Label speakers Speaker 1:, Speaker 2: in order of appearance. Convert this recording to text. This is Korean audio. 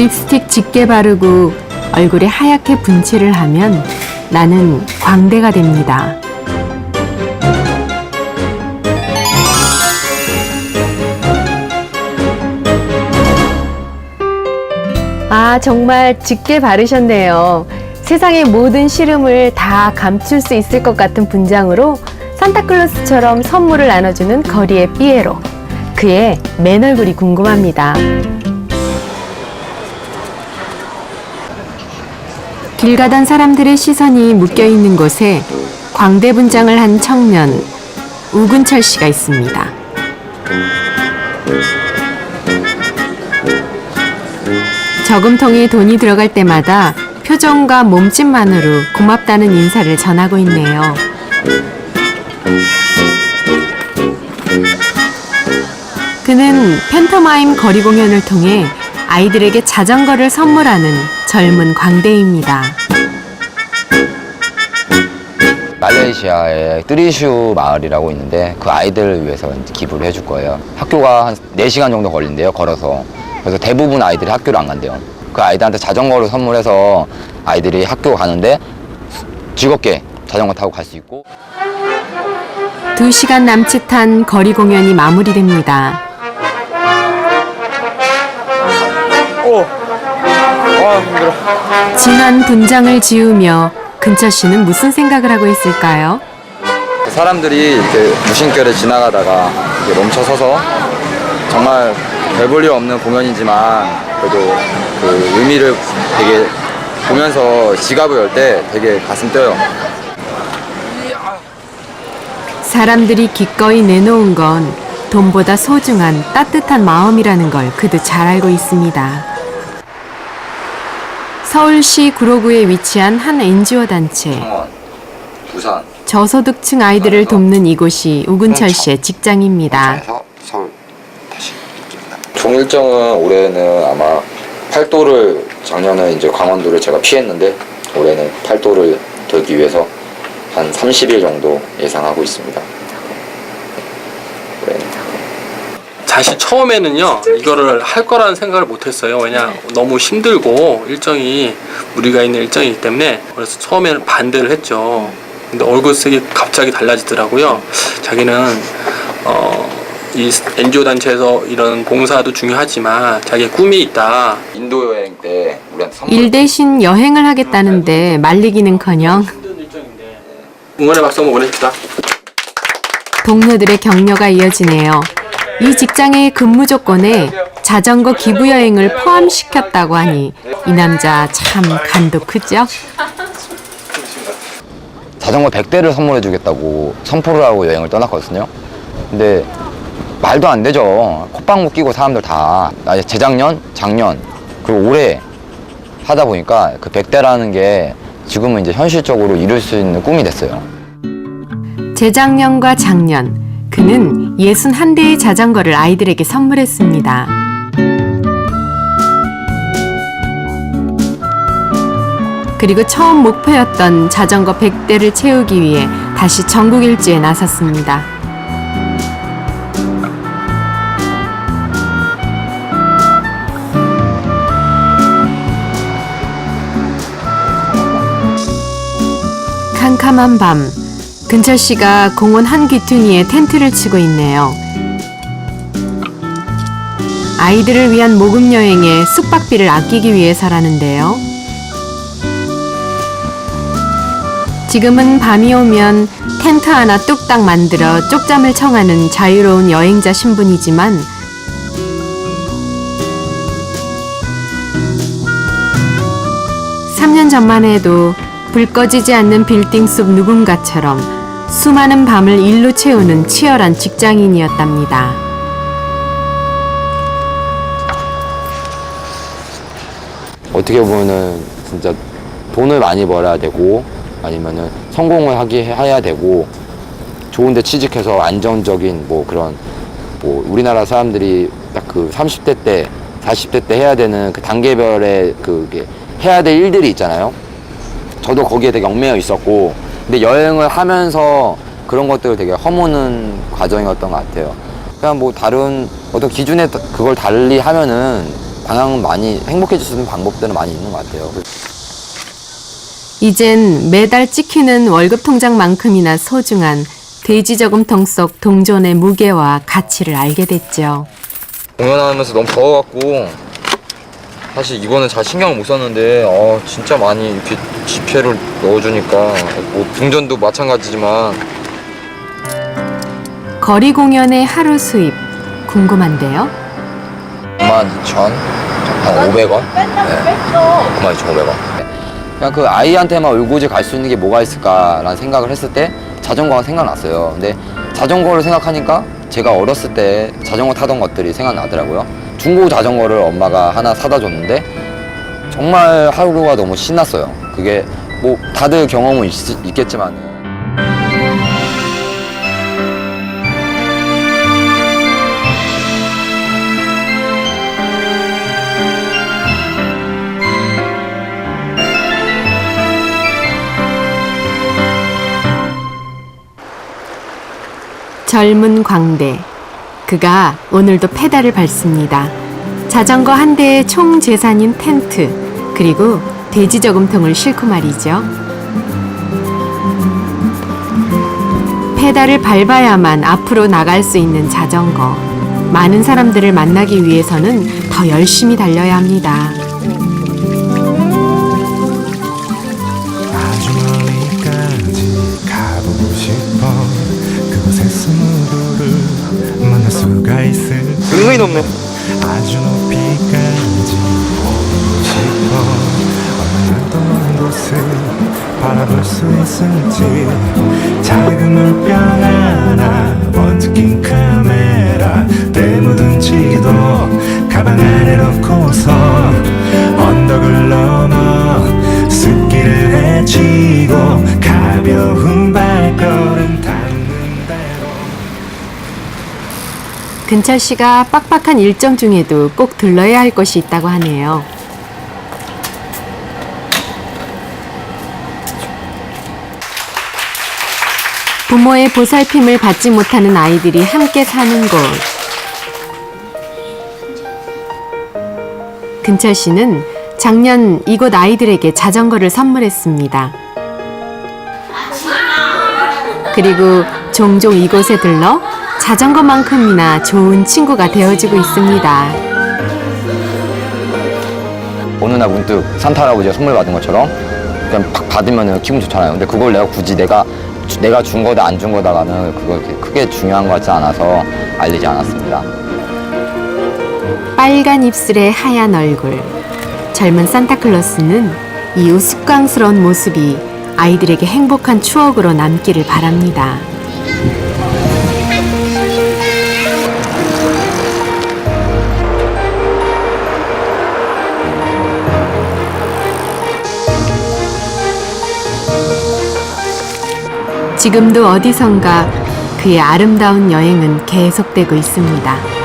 Speaker 1: 립스틱 짙게 바르고 얼굴에 하얗게 분칠을 하면 나는 광대가 됩니다. 아, 정말 짙게 바르셨네요. 세상의 모든 시름을 다 감출 수 있을 것 같은 분장으로 산타클로스처럼 선물을 나눠주는 거리의 삐에로. 그의 맨 얼굴이 궁금합니다. 길 가던 사람들의 시선이 묶여 있는 곳에 광대 분장을 한 청년 우근철 씨가 있습니다. 저금통에 돈이 들어갈 때마다 표정과 몸짓만으로 고맙다는 인사를 전하고 있네요. 그는 팬터마임 거리 공연을 통해 아이들에게 자전거를 선물하는 젊은 광대입니다.
Speaker 2: 말레이시아에 뜨리슈 마을이라고 있는데 그 아이들을 위해서 기부를 해줄 거예요. 학교가 한 4시간 정도 걸린대요, 걸어서. 그래서 대부분 아이들이 학교를 안 간대요. 그 아이들한테 자전거를 선물해서 아이들이 학교 가는데 즐겁게 자전거 타고 갈 수 있고
Speaker 1: 두 시간 남짓한 거리 공연이 마무리됩니다.
Speaker 3: 오. 아 힘들어.
Speaker 1: 진한 분장을 지우며 근철 씨는 무슨 생각을 하고 있을까요?
Speaker 2: 사람들이 이렇게 무심결에 지나가다가 이렇게 멈춰서서 정말 별볼일 없는 공연이지만 그래도 그 의미를 되게 보면서 지갑을 열 때 되게 가슴 뛰어요.
Speaker 1: 사람들이 기꺼이 내놓은 건 돈보다 소중한 따뜻한 마음이라는 걸 그도 잘 알고 있습니다. 서울시 구로구에 위치한 한 NGO 단체.
Speaker 2: 창원, 부산,
Speaker 1: 저소득층 아이들을 돕는 이곳이 우근철 씨의 직장입니다.
Speaker 2: 해서 서울 다시 총 일정은 올해는 아마 팔도를 작년에 이제 강원도를 제가 피했는데 올해는 팔도를 돌기 위해서 한 30일 정도 예상하고 있습니다. 올해는.
Speaker 3: 사실 처음에는요 이거를 할 거라는 생각을 못했어요. 왜냐 너무 힘들고 일정이 무리가 있는 일정이기 때문에 그래서 처음에는 반대를 했죠. 근데 얼굴색이 갑자기 달라지더라고요. 자기는 어, 이 NGO 단체에서 이런 봉사도 중요하지만 자기의 꿈이 있다.
Speaker 2: 인도 여행 때 우리한테 선물
Speaker 1: 일 대신 여행을 하겠다는데 말리기는커녕
Speaker 3: 힘든 일정인데 응원의 박수 한번 보내줍시다.
Speaker 1: 동료들의 격려가 이어지네요. 이 직장의 근무 조건에 자전거 기부 여행을 포함시켰다고 하니 이 남자 참 간도 크죠?
Speaker 2: 자전거 100대를 선물해 주겠다고 선포를 하고 여행을 떠났거든요. 근데 말도 안 되죠. 콧방귀 끼고 사람들 다 아, 재작년, 작년 그리고 올해 하다 보니까 그 100대라는 게 지금은 이제 현실적으로 이룰 수 있는 꿈이 됐어요.
Speaker 1: 재작년과 작년 그는 61대의 자전거를 아이들에게 선물했습니다. 그리고 처음 목표였던 자전거 100대를 채우기 위해 다시 전국 일주에 나섰습니다. 캄캄한 밤, 근철 씨가 공원 한 귀퉁이에 텐트를 치고 있네요. 아이들을 위한 모금 여행에 숙박비를 아끼기 위해서라는데요. 지금은 밤이 오면 텐트 하나 뚝딱 만들어 쪽잠을 청하는 자유로운 여행자 신분이지만 삼 년 전만 해도 불 꺼지지 않는 빌딩 속 누군가처럼 수많은 밤을 일로 채우는 치열한 직장인이었답니다.
Speaker 2: 어떻게 보면은 진짜 돈을 많이 벌어야 되고 아니면은 성공을 하기 해야 되고 좋은데 취직해서 안정적인 뭐 그런 뭐 우리나라 사람들이 딱 그 30대 때 40대 때 해야 되는 그 단계별의 그게 해야 될 일들이 있잖아요. 저도 거기에 되게 얽매여 있었고 근데 여행을 하면서 그런 것들을 되게 허무는 과정이었던 것 같아요. 그냥 뭐 다른 어떤 기준에 그걸 달리 하면은 방향은 많이 행복해질 수 있는 방법들은 많이 있는 것 같아요.
Speaker 1: 이젠 매달 찍히는 월급 통장만큼이나 소중한 돼지 저금통 속 동전의 무게와 가치를 알게 됐죠.
Speaker 4: 공연하면서 너무 더워갖고 사실 이거는 잘 신경을 못 썼는데 어, 진짜 많이 이렇게 지폐를 넣어주니까 뭐 동전도 마찬가지지만
Speaker 1: 거리 공연의 하루 수입 궁금한데요.
Speaker 4: 92,000? 한 500원? 네. 92,500원
Speaker 2: 그냥 그 아이한테만 울고지 갈 수 있는 게 뭐가 있을까라는 생각을 했을 때 자전거가 생각났어요. 근데 자전거를 생각하니까 제가 어렸을 때 자전거 타던 것들이 생각나더라고요. 중고 자전거를 엄마가 하나 사다 줬는데 정말 하루가 너무 신났어요. 그게 뭐 다들 경험은 있, 있겠지만
Speaker 1: 젊은 광대. 그가 오늘도 페달을 밟습니다. 자전거 한 대의 총 재산인 텐트, 그리고 돼지 저금통을 싣고 말이죠. 페달을 밟아야만 앞으로 나갈 수 있는 자전거. 많은 사람들을 만나기 위해서는 더 열심히 달려야 합니다.
Speaker 4: 은근히 높네.
Speaker 5: 아주 높이까지 보고 싶어 얼마나 더먼 곳을 바라볼 수 있을지. 작은 물병 하나 낀 카메라 때 묻은 지도 가방 안에 넣고서 언덕을 넘어 숲길을 헤치고 가벼운
Speaker 1: 근철 씨가 빡빡한 일정 중에도 꼭 들러야 할 곳이 있다고 하네요. 부모의 보살핌을 받지 못하는 아이들이 함께 사는 곳. 근철 씨는 작년 이곳 아이들에게 자전거를 선물했습니다. 그리고 종종 이곳에 들러 자전거만큼이나 좋은 친구가 되어지고 있습니다.
Speaker 2: 어느 날 문득 산타 할아버지가 선물 받은 것처럼 그냥 팍 받으면 기분 좋잖아요. 근데 그걸 내가 굳이 내가 주- 내가 준 거다 안 준 거다가는 그거 이렇게 크게 중요한 것 같지 않아서 알리지 않았습니다.
Speaker 1: 빨간 입술에 하얀 얼굴. 젊은 산타클로스는 이 우스꽝스러운 모습이 아이들에게 행복한 추억으로 남기를 바랍니다. 지금도 어디선가 그의 아름다운 여행은 계속되고 있습니다.